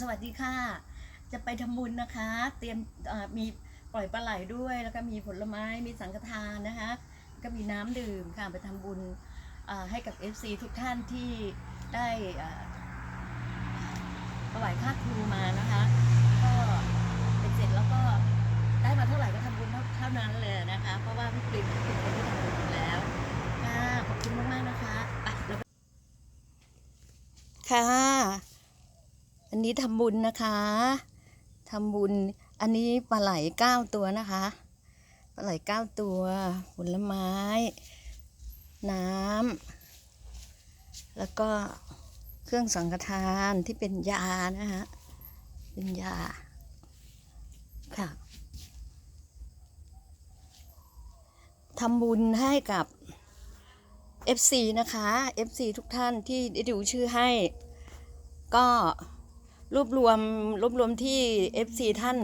สวัสดีค่ะ จะไปทำบุญนะคะ เตรียมมีปล่อยปลาไหลด้วย แล้วก็มีผลไม้มีสังฆทานนะคะ ก็มีน้ำดื่มค่ะไปทำบุญให้กับ FC ทุกท่านที่ได้เอ่อถวายค่าครูมานะคะ ก็เป็นเสร็จแล้วก็ได้มาเท่าไหร่ก็ทำบุญเท่านั้นเลยนะคะ เพราะว่าพี่กลิ่นเป็นคนที่ทำบุญแล้วค่ะขอบคุณมากๆนะคะไปค่ะ อันนี้ทำบุญนะคะทำบุญ อันนี้ปลาไหลเก้าตัวนะคะ ปลาไหลเก้าตัว ผลไม้ น้ำ แล้วก็เครื่องสังฆทานที่เป็นยานะคะเป็นยา ค่ะทำบุญให้กับ FC นะคะ FC ทุกท่านที่ได้ดูชื่อให้ ก็ รวบรวมรวบรวมที่ FC ท่าน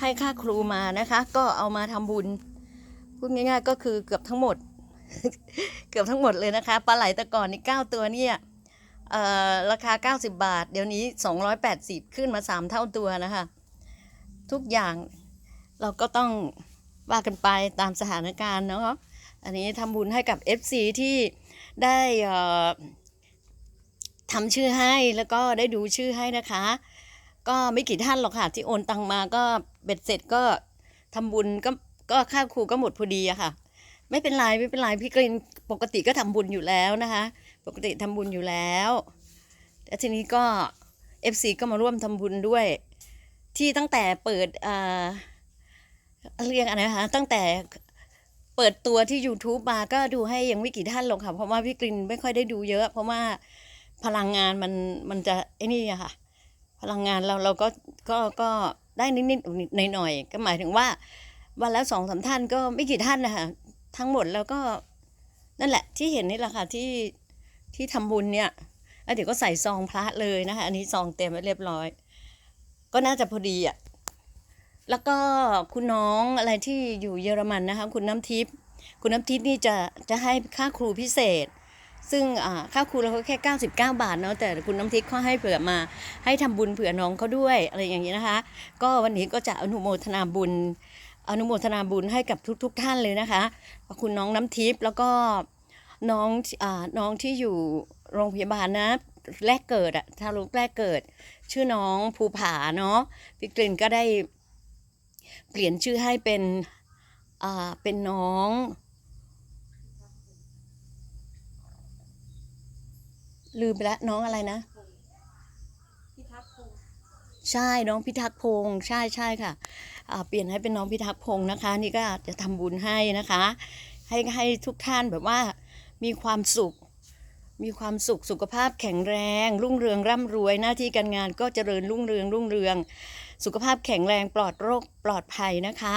ให้ค่าครูมานะคะ ก็เอามาทำบุญพูดง่ายๆก็คือเกือบทั้งหมด เกือบทั้งหมดเลยนะคะปลาไหลต่ก่อนนี่9ตัวเนี่ยราคา 90 บาท เดี๋ยวนี้ 280 ขึ้นมา 3 เท่าตัวนะคะ ทุกอย่างเราก็ต้องว่ากันไปตามสถานการณ์เนาะอันนี้ทำบุญให้กับ FC ที่ได้อ่อ ทำชื่อให้แล้วก็ได้ดูชื่อให้นะคะ ก็ไม่กี่ท่านหรอกค่ะ ที่โอนตังมาก็เบ็ดเสร็จก็ทำบุญก็ก็ค่าครูก็หมดพอดีอะค่ะ ไม่เป็นไรไม่เป็นไรพี่กรีนปกติก็ทำบุญอยู่แล้วนะคะ ปกติทำบุญอยู่แล้วแต่ทีนี้ก็ FC ก็มาร่วมทำบุญด้วย ที่ตั้งแต่เปิดเอ่อเรียกอะไรนะคะตั้งแต่เปิดตัวที่ YouTube มาก็ดูให้ยังไม่กี่ท่านหรอกค่ะ เพราะว่าพี่กรินไม่ค่อยได้ดูเยอะ เพราะว่า พลังงานมันมันจะไอ้นี่อะค่ะ พลังงานเราเราก็ก็ก็ได้นิดนิดหน่อยหน่อยๆก็หมายถึงว่า วันแล้วสองสามท่านก็ไม่กี่ท่านนะคะทั้งหมดแล้วก็นั่นแหละ ที่เห็นนี่แหละค่ะที่ที่ทำบุญเนี่ยแล้วเดี๋ยวก็ใส่ซองพระเลยนะคะอันนี้ซองเต็มไว้เรียบร้อย ก็น่าจะพอดีอะแล้วก็คุณน้องอะไรที่อยู่เยอรมันนะคะ คุณน้ำทิพย์คุณน้ำทิพย์นี่จะจะให้ค่าครูพิเศษ ซึ่งอ่าค่าครูเราก็แค่ 99 บาทเนาะแต่คุณน้ำทิพย์เขาให้เผื่อมา ให้ทำบุญเผื่อน้องเขาด้วยอะไรอย่างนี้นะคะ ก็วันนี้ก็จะอนุโมทนาบุญ อนุโมทนาบุญให้กับทุกๆท่านเลยนะคะคุณน้องน้ำทิพย์แล้วก็น้องอน้องที่อยู่โรงพยาบาลนะแรกเกิดอะทารกแรกเกิด ชื่อน้องภูผาเนาะพี่กลิ่นก็ได้เปลี่ยนชื่อให้เป็นอ่าเป็นน้อง ลืมไปแล้วน้องอะไรนะพิทักษ์พงศ์ใช่น้องพิทักษ์พงศ์ใช่ใช่ค่ะอ่าเปลี่ยนให้เป็นน้องพิทักษ์พงศ์นะคะ นี่ก็จะทำบุญให้นะคะ ให้ให้ทุกท่านแบบว่ามีความสุข มีความสุขสุขภาพแข็งแรง รุ่งเรืองร่ำรวยหน้าที่การงานก็เจริญรุ่งเรืองรุ่งเรือง สุขภาพแข็งแรงปลอดโรคปลอดภัยนะคะ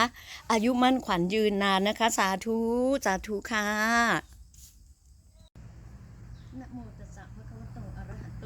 อายุมั่นขวัญยืนนานนะคะ สาธุสาธุค่ะนะโมตัสสะภะคะวะโตอะระหะโต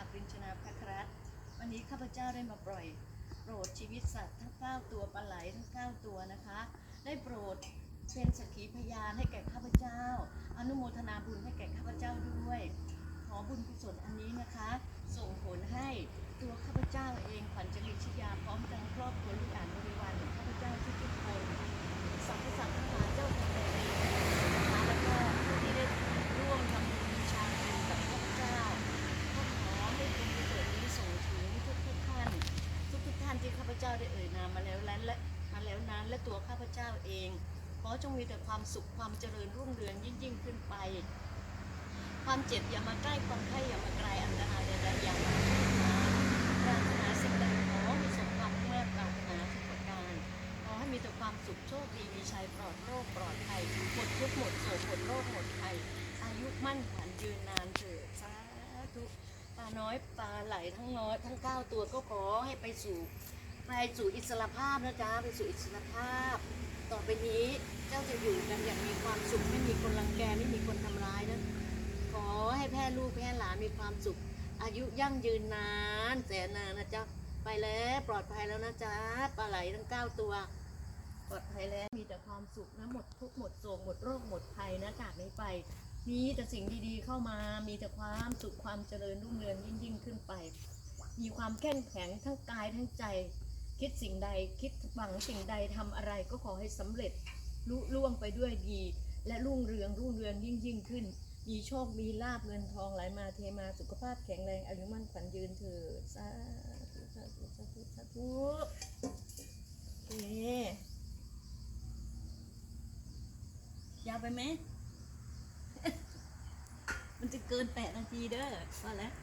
ปริญชนาภครัตวันนี้ข้าพเจ้าได้มาปล่อย โปรดชีวิตสัตว์ทั้ง 9 ตัวปลาไหลทั้ง 9 ตัวนะคะ ได้โปรดเป็นสักขีพยานให้แก่ข้าพเจ้า อนุโมทนาบุญให้แก่ข้าพเจ้าด้วย ขอบุญกุศลอันนี้นะคะ ส่งผลให้ตัวข้าพเจ้าเองขวัญจริชยาพร้อมทั้งครอบครัวลูกหลานบริวารของข้าพเจ้าทุกๆคนสัพพสัตว์ทั้งหลายเจ้าทั้งหลายนะคะแล้วก็ผู้ที่ได้ร่วมทำบุญบูชาบุญกับข้าพเจ้าก็ขอให้บุญกุศลนี้ส่งถึงทุกๆท่าน ทุกๆท่านที่ข้าพ เจ้าได้เอ่ยนามมาแล้วนั้นและมาแล้วนั้นและตัวข้าพเจ้าเอง ขอจงมีแต่ความสุขความเจริญรุ่งเรืองยิ่งยิ่งขึ้นไป ความเจ็บอย่ามาใกล้ความไข้อย่ามาไกลอันตรายใดๆอย่ามาเข้ามาปรารถนาสิ่งใดขอมีสมความมุ่งมั่นปรารถนาทุกประการขอให้มีแต่ความสุขโชคดีมีชัยปลอดโรคปลอดภัยหมดทุกหมดโศกหมดโรคหมดภัยอายุมั่นขวัญยืนนานเถิดสาธุปลาน้อยปลาไหลทั้งน้อยทั้งเก้าตัวก็ขอให้ไปสู่ ไปสู่อิสรภาพนะจ๊ะไปสู่อิสรภาพ ต่อไปนี้เจ้าจะอยู่กันอย่างมีความสุขไม่มีคนรังแกไม่มีคนทำร้ายนะขอให้แพ่ลูกแพ่หลานมีความสุข อายุยั่งยืนนานแสนนานนะจ๊ะไปแล้วปลอดภัยแล้วนะจ๊ะปลาไหลทั้งเก้าตัวปลอดภัยแล้วมีแต่ความสุขนะหมดทุกหมดโศกหมดโรคหมดภัยนะจากนี้ไปมีแต่สิ่งดีๆเข้ามา มีแต่ความสุขความเจริญรุ่งเรืองยิ่งยิ่งขึ้นไป มีความเข้มแข็งทั้งกายทั้งใจ คิดสิ่งใดคิดหวังสิ่งใดทำอะไรก็ขอให้สำเร็จลุล่วงไปด้วยดี และรุ่งเรืองรุ่งเรืองยิ่งยิ่งขึ้น มีโชคมีลาบเงินทองไหลมาเทมาสุขภาพแข็งแรงอายุมั่นขวัญยืนเถิดสาธุสาธุสาธุสาธุโอเคยาวไปไหม มันจะเกินแปดนาทีเด้อว่าแล้ว